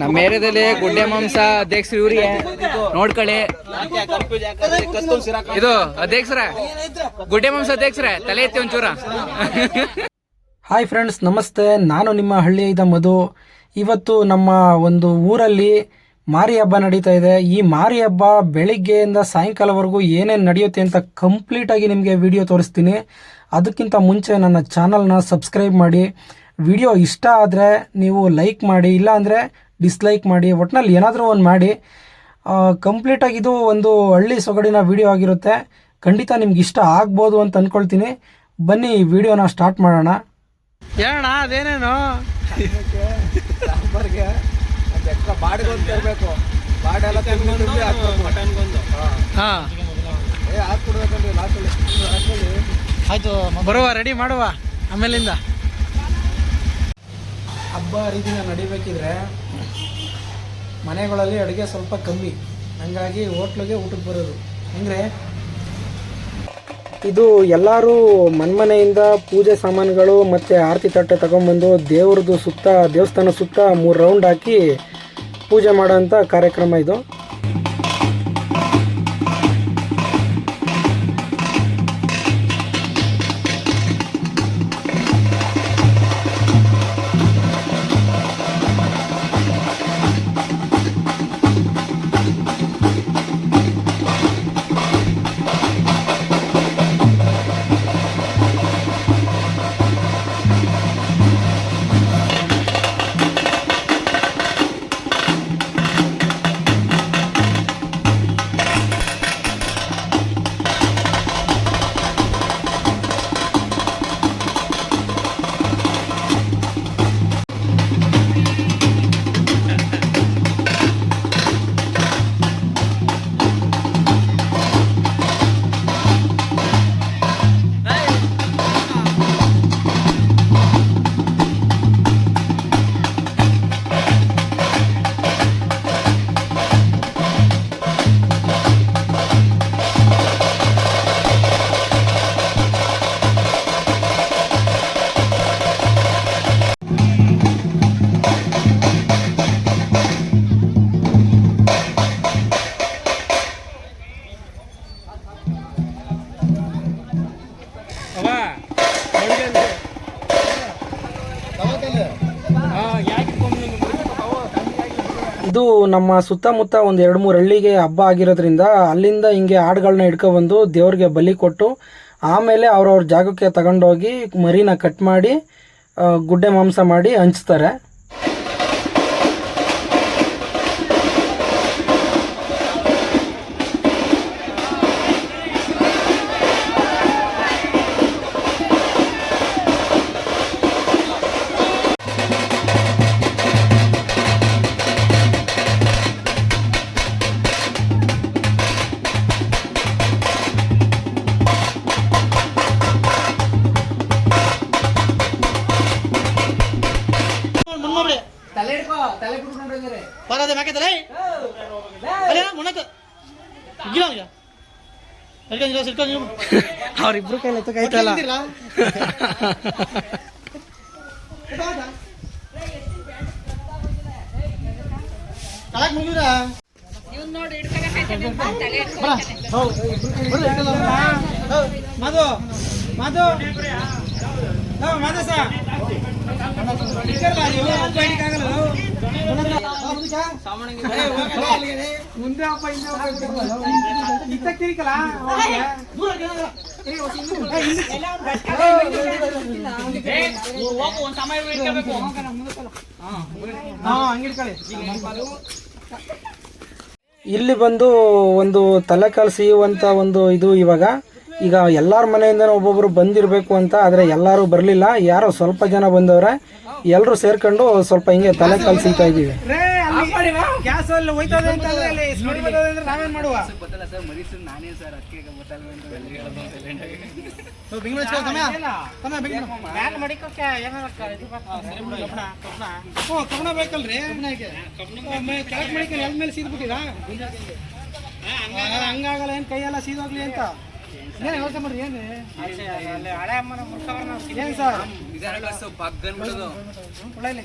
ನಮ್ಮ ಏರಿಯಾದಲ್ಲಿ ಗುಡ್ಡೆ ಮಾಂಸ ಅಧ್ಯಕ್ಷರು ಇವ್ರಿಗೆ ನೋಡ್ಕೊಳ್ಳಿ. ಇದು ಅಧ್ಯಕ್ಷರ? ಗುಡ್ಡೆ ಮಾಂಸ ಅಧ್ಯಕ್ಷರ? ತಲೆ ಎತ್ತಿ ಒಂಚೂರ. ಹಾಯ್ ಫ್ರೆಂಡ್ಸ್ ನಮಸ್ತೆ. ನಾನು ನಿಮ್ಮ ಹಳ್ಳಿಯ ಮಧು. ಇವತ್ತು ನಮ್ಮ ಒಂದು ಊರಲ್ಲಿ ಮಾರಿ ಹಬ್ಬ ನಡೀತಾ ಇದೆ. ಈ ಮಾರಿ ಹಬ್ಬ ಬೆಳಿಗ್ಗೆಯಿಂದ ಸಾಯಂಕಾಲವರೆಗೂ ಏನೇನು ನಡೆಯುತ್ತೆ ಅಂತ ಕಂಪ್ಲೀಟಾಗಿ ನಿಮಗೆ ವಿಡಿಯೋ ತೋರಿಸ್ತೀನಿ. ಅದಕ್ಕಿಂತ ಮುಂಚೆ ನನ್ನ ಚಾನಲ್ನ ಸಬ್ಸ್ಕ್ರೈಬ್ ಮಾಡಿ. ವಿಡಿಯೋ ಇಷ್ಟ ಆದರೆ ನೀವು ಲೈಕ್ ಮಾಡಿ ಇಲ್ಲ ಅಂದರೆ ಡಿಸ್ಲೈಕ್ ಮಾಡಿ ಒಟ್ನಲ್ಲಿ ಏನಾದರೂ ಒಂದು ಮಾಡಿ ಕಂಪ್ಲೀಟಾಗಿ ಇದು ಒಂದು ಹಳ್ಳಿ ಸೊಗಡಿನ ವಿಡಿಯೋ ಆಗಿರುತ್ತೆ. ಖಂಡಿತ ನಿಮ್ಗೆ ಇಷ್ಟ ಆಗ್ಬೋದು ಅಂತ ಅಂದ್ಕೊಳ್ತೀನಿ ಬನ್ನಿ ವಿಡಿಯೋನ ಸ್ಟಾರ್ಟ್ ಮಾಡೋಣ. ಹೇಳೋಣ ಅದೇನೇನು? ಆಯ್ತು ಬರುವ ರೆಡಿ ಮಾಡುವ. ಆಮೇಲಿಂದ. ಹಬ್ಬ ಹರಿದಿನ ನಡಿಬೇಕಿದ್ರೆ ಮನೆಗಳಲ್ಲಿ ಅಡುಗೆ ಸ್ವಲ್ಪ ಕಮ್ಮಿ. ಹಂಗಾಗಿ ಹೋಟ್ಲಿಗೆ ಊಟಕ್ಕೆ ಬರೋದು. ಹೆಂಗ್ರೆ ಇದು ಎಲ್ಲರೂ ಮನ್ಮನೆಯಿಂದ ಪೂಜೆ ಸಾಮಾನುಗಳು ಮತ್ತು ಆರತಿ ತಟ್ಟೆ ತಗೊಂಬಂದು ದೇವ್ರದ್ದು ಸುತ್ತ, ದೇವಸ್ಥಾನ ಸುತ್ತ ಮೂರು ರೌಂಡ್ ಹಾಕಿ ಪೂಜೆ ಮಾಡೋಂಥ ಕಾರ್ಯಕ್ರಮ ಇದು. ಇದು ನಮ್ಮ ಸುತ್ತಮುತ್ತ ಒಂದು ಎರಡು ಮೂರು ಹಳ್ಳಿಗೆ ಹಬ್ಬ ಆಗಿರೋದ್ರಿಂದ ಅಲ್ಲಿಂದ ಹಿಂಗೆ ಆಡುಗಳನ್ನ ಹಿಡ್ಕೊಬಂದು ದೇವ್ರಿಗೆ ಬಲಿ ಕೊಟ್ಟು ಆಮೇಲೆ ಅವ್ರವ್ರ ಜಾಗಕ್ಕೆ ತಗೊಂಡೋಗಿ ಮರಿನ ಕಟ್ ಮಾಡಿ ಗುಡ್ಡೆ ಮಾಂಸ ಮಾಡಿ ಹಂಚ್ತಾರೆ. ಅವ್ರಿಬ್ರು ಕೈಲಿ ಕೈತಲ್ಲ ಮಧು ಮಧು ಮಧು ಮುಂದೆ ಅಪ್ಪ ಹಿಂದೆ ತಿರ್ಕಲ್ಲ ಹಾ ಹಂಗಿಡ್ಕೊಳ್ಳಿ ಇಲ್ಲಿ ಬಂದು ಒಂದು ತಲೆಕಾಲು ಸಿಯುವಂಥ ಒಂದು ಇದು ಇವಾಗ. ಈಗ ಎಲ್ಲರ ಮನೆಯಿಂದ ಒಬ್ಬೊಬ್ರು ಬಂದಿರಬೇಕು ಅಂತ ಆದರೆ ಎಲ್ಲರೂ ಬರಲಿಲ್ಲ. ಯಾರೋ ಸ್ವಲ್ಪ ಜನ ಬಂದವ್ರೆ. ಎಲ್ಲರೂ ಸೇರ್ಕೊಂಡು ಸ್ವಲ್ಪ ಹಿಂಗೆ ತಲೆಕಾಲು ಸಿಗ್ತಾ ಇದ್ದೀವಿ. ಗ್ಯಾಸ್ ಅಲ್ಲಿ ಹೋಯ್ತದೆ ಅಂತ ಅಲ್ಲಿ ಸ್ಮೆಲ್ ಬರ್ತದೆ ಅಂದ್ರೆ ನಾವೇನ್ ಮಾಡುವ? ಸೊ ಬೆಂಗಳೂರು ಹಚ್ಕೊ, ತಮ್ಮ. ಮಡಿಕೋಕೆ ಬೆಂಗಳೂರು. ಹ್ಞೂ, ಕಬ್ಬಣ ಬೇಕಲ್ರಿ? ಆಮೇಲೆ ಕೆಳಕ್ ಮಾಡಿಕೊಂಡು ಎಲ್ ಮೇಲೆ ಸೀದ್ಬಿಟ್ಟಿರಾ ಹಂಗಾಗಲ್ಲ ಏನ್ ಕೈಯೆಲ್ಲ ಸೀದೋಗ್ಲಿ ಅಂತ? ಏನ್ ಯೋಚನೆ ಮಾಡ್ರಿ ಏನು? ಏನ್ ಸರ್? ಒಳ್ಳೆ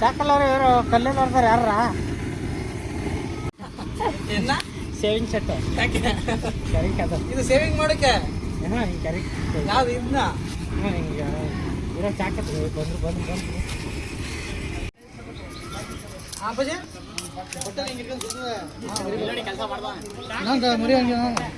ಚಾಕಲ್ಲ ಇವರು ಕಲ್ಲು ನೋಡ್ತಾರೆ ಯಾರ ಸೇವಿಂಗ್ ಸೆಟ್ ಕರಿಕ್ ಅದು ಇದು ಸೇವಿಂಗ್ ಮಾಡಕ್ಕೆ ಹಾಂ ಹಿಂಗೆ ಕರಿಕ್ ಯಾವ್ದು ಇದನ್ನ ಹಾಂ ಹಿಂಗೆ ಇರೋ ಚಾಕತ್ ಬಂದ್ರು ಬಂದ್ರು ಬಂದ್ರು. ಆ ಬಜೆ ಹೊಟ್ಟೆ ಹಿಂಗೆ ಇಟ್ಕೊಂಡು ಸುತ್తుದೆ. ನಂಗೆ ಮರಿ ಹಂಗೆ.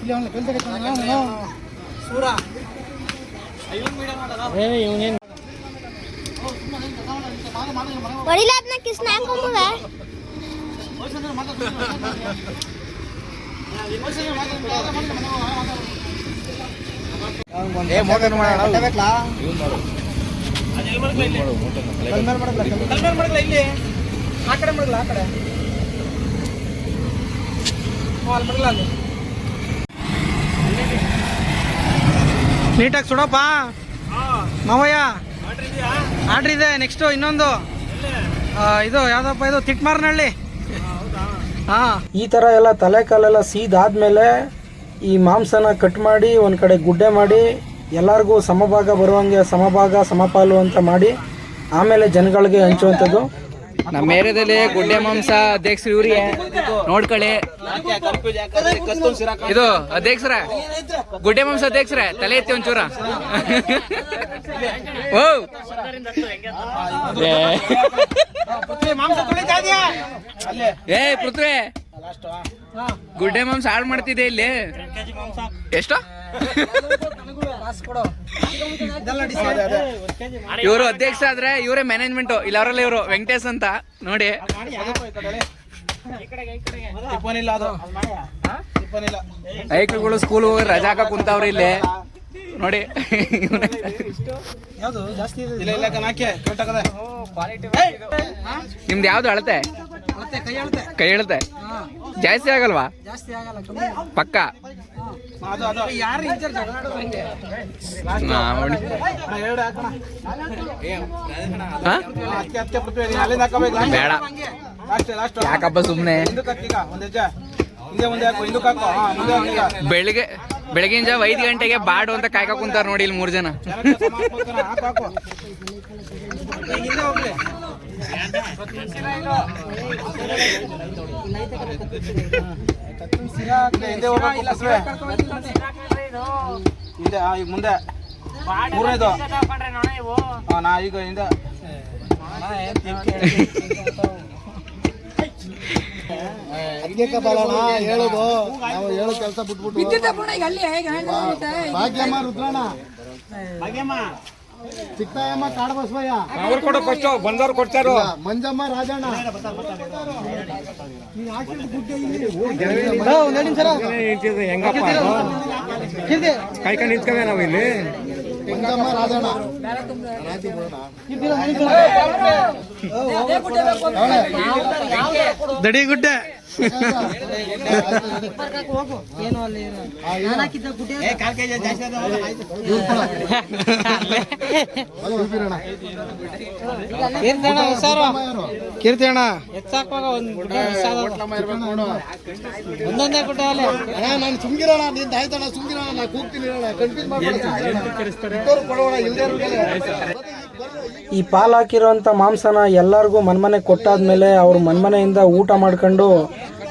ಇಲ್ಲಿ ಅವ್ನ ಕೆಲಸ ಸೂರ. ಏ ಇವನೇನು ಹೊಡಿಲ ಅದನ್ನ ಕಿಸ್ನ ಇಲ್ಲಿ. ಆ ಕಡೆ ಮಾಡಲ್ಲ ಆ ಕಡೆ. ಹ್ಞೂ, ಅಲ್ಲಿ ಮಾಡಲ್ಲ ಅಲ್ಲಿ. ನೀಟಾಗಿ ಸುಡಪ್ಪ. ಮಾವಯ್ಯ. ಆರ್ಡ್ರ್ ಇದೆ ನೆಕ್ಸ್ಟು ಇನ್ನೊಂದು. ಇದು ಯಾವ್ದಪ್ಪ, ಇದು ತಿಟ್ಮಾರ್ನಹಳ್ಳಿ. ಹಾಂ. ಈ ಥರ ಎಲ್ಲ ತಲೆ ಕಾಲೆಲ್ಲ ಸೀದಾದ್ಮೇಲೆ ಈ ಮಾಂಸನ ಕಟ್ ಮಾಡಿ, ಒಂದು ಕಡೆ ಗುಡ್ಡೆ ಮಾಡಿ, ಎಲ್ಲರಿಗೂ ಸಮಭಾಗ ಬರುವಂಗೆ ಸಮಭಾಗ, ಸಮಪಾಲು ಅಂತ ಮಾಡಿ, ಆಮೇಲೆ ಜನಗಳಿಗೆ ಹಂಚುವಂಥದ್ದು. ನಮ್ಮ ಏರಿಯಾದಲ್ಲಿ ಗುಡ್ಡೆ ಮಾಂಸ ಅಧ್ಯಕ್ಷರು ಇವ್ರಿಗೆ ನೋಡ್ಕೊಳ್ಳಿ. ಇದು ಅಧ್ಯಕ್ಷರ? ಗುಡ್ಡೆ ಮಾಂಸ ಅಧ್ಯಕ್ಷರ? ತಲೆ ಎತ್ತಿ ಒಂಚೂರ. ಓ. ಏ. ಪೃಥ್ವಿ ಗುಡ್ಡೆ ಮಾಂಸ ಹಾಳು ಮಾಡ್ತಿದೆ ಇಲ್ಲಿ? ಎಷ್ಟು? ಇವರು ಅಧ್ಯಕ್ಷ ಆದ್ರೆ ಇವರೇ ಮ್ಯಾನೇಜ್ಮೆಂಟ್ ಇಲ್ಲ ಅವರಲ್ಲ ಇವರು. ವೆಂಕಟೇಶ್ ಅಂತ. ನೋಡಿ. ಐಕ್ಳುಗಳು ಸ್ಕೂಲ್ ಹೋಗಿ ರಜಾ ಹಾಕ ಕುಂತಾವ್ರಿ ಇಲ್ಲಿ. ನೋಡಿ. ನಿಮ್ದು ಯಾವ್ದು ಅಳತೆ? ಕೈ ಹೇಳುತ್ತೆ ಜಾಸ್ತಿ ಆಗಲ್ವಾ? ಪಕ್ಕ. ನೋಡಿ. ಬೇಡ. ಯಾಕಪ್ಪ ಸುಮ್ನೆ? ಬೆಳಿಗ್ಗೆ ಬೆಳಗಿನ ಜಾವ ಐದು ಗಂಟೆಗೆ ಬಾಡು ಅಂತ ಕಾಯ್ಕ ಕುಂತಾರ ನೋಡಿ ಇಲ್ಲಿ ಮೂರ್ ಜನ. ಹಿಂದೆ ಈಗ ಮುಂದೆ. ಮೂರನೇದು. ನಾ ಈಗ ಹಿಂದೆ. ಹೇಳೋದು ನಾವು ಹೇಳೋ ಕೆಲಸ ಬಿಟ್ಬಿಟ್ಟು ಭಾಗ್ಯಮ್ಮ ರುದ್ರಣ್ಣ. ಚಿಕ್ಕಯ್ಯಮ್ಮ ಕಾಡಬಸವಯ್ಯ ಅವ್ರು ಕೊಡು ಫಸ್ಟ್ ಬಂದವ್ರು ಕೊಡ್ತಾರೋ? ಮಂಜಮ್ಮ ರಾಜಣ್ಣ. ಕಾಯ್ಕೊಂಡು ನಿಂತ್ಕವೆ ನಾವು ಇಲ್ಲಿ? ಮಂಜಮ್ಮ ರಾಜಣ್ಣ. ದಡಿಗುಡ್ಡೆ ಕೀರ್ತಿ ಅಣ್ಣ ಹೆಚ್ಚಾಕುವಾಗ ಒಂದು ಒಂದೊಂದೇ ಗುಡ್ಡ ಅಲ್ಲಿ. ನಾನು ಸುಮ್ಗಿರೋಣ ನಿಂದ ಆಯ್ತಣ್ಣ ಸುಮ್ಗಿರೋಣ ನಾ ಕೂಗ್ತೀನಿ ಕನ್ಫ್ಯೂಸ್ ಈ ಪಾಲ್ ಹಾಕಿರೋಂಥ ಮಾಂಸನ ಎಲ್ಲರಿಗೂ ಮನ್ಮನೆ ಕೊಟ್ಟಾದ್ಮೇಲೆ ಅವ್ರು ಮನ್ಮನೆಯಿಂದ ಊಟ ಮಾಡ್ಕೊಂಡು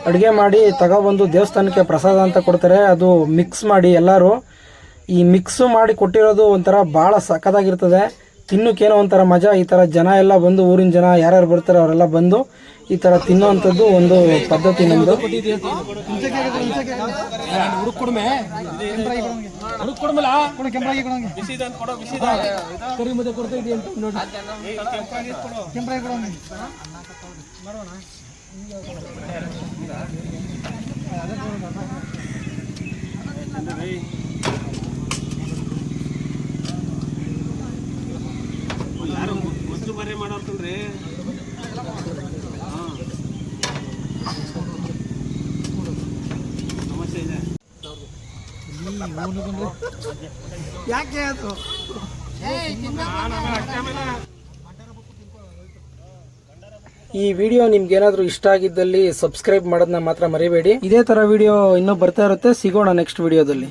ಅಡುಗೆ ಮಾಡಿ ತಗೊಬಂದು ದೇವಸ್ಥಾನಕ್ಕೆ ಪ್ರಸಾದ ಅಂತ ಕೊಡ್ತಾರೆ. ಅದು ಮಿಕ್ಸ್ ಮಾಡಿ ಎಲ್ಲರೂ. ಈ ಮಿಕ್ಸು ಮಾಡಿ ಕೊಟ್ಟಿರೋದು ಒಂಥರ ಭಾಳ ಸಖತ್ತಾಗಿರ್ತದೆ. ತಿನ್ನೋಕ್ಕೇನೋ ಒಂಥರ ಮಜಾ ಈ ಥರ ಜನ ಎಲ್ಲ ಬಂದು ಊರಿನ ಜನ ಯಾರ್ಯಾರು ಬರ್ತಾರೆ ಅವರೆಲ್ಲ ಬಂದು ಈ ಥರ ತಿನ್ನೋವಂಥದ್ದು ಒಂದು ಪದ್ಧತಿ ನಮ್ಮದು ಯಾರು ಮೊದಲು ಬರೇ ಮಾಡೋರ್ತೀ ಹಾಂ. ಸಮಸ್ಯೆ ಇದೆ. ಯಾಕೆ ಅದು? ಈ ವಿಡಿಯೋ ನಿಮ್ಗೆ ಏನಾದರೂ ಇಷ್ಟ ಆಗಿದ್ದಲ್ಲಿ ಸಬ್ಸ್ಕ್ರೈಬ್ ಮಾಡೋದನ್ನ ಮಾತ್ರ ಮರಿಬೇಡಿ. ಇದೇ ತರ ವಿಡಿಯೋ ಇನ್ನೂ ಬರ್ತಾ ಇರುತ್ತೆ. ಸಿಗೋಣ ನೆಕ್ಸ್ಟ್ ವಿಡಿಯೋದಲ್ಲಿ.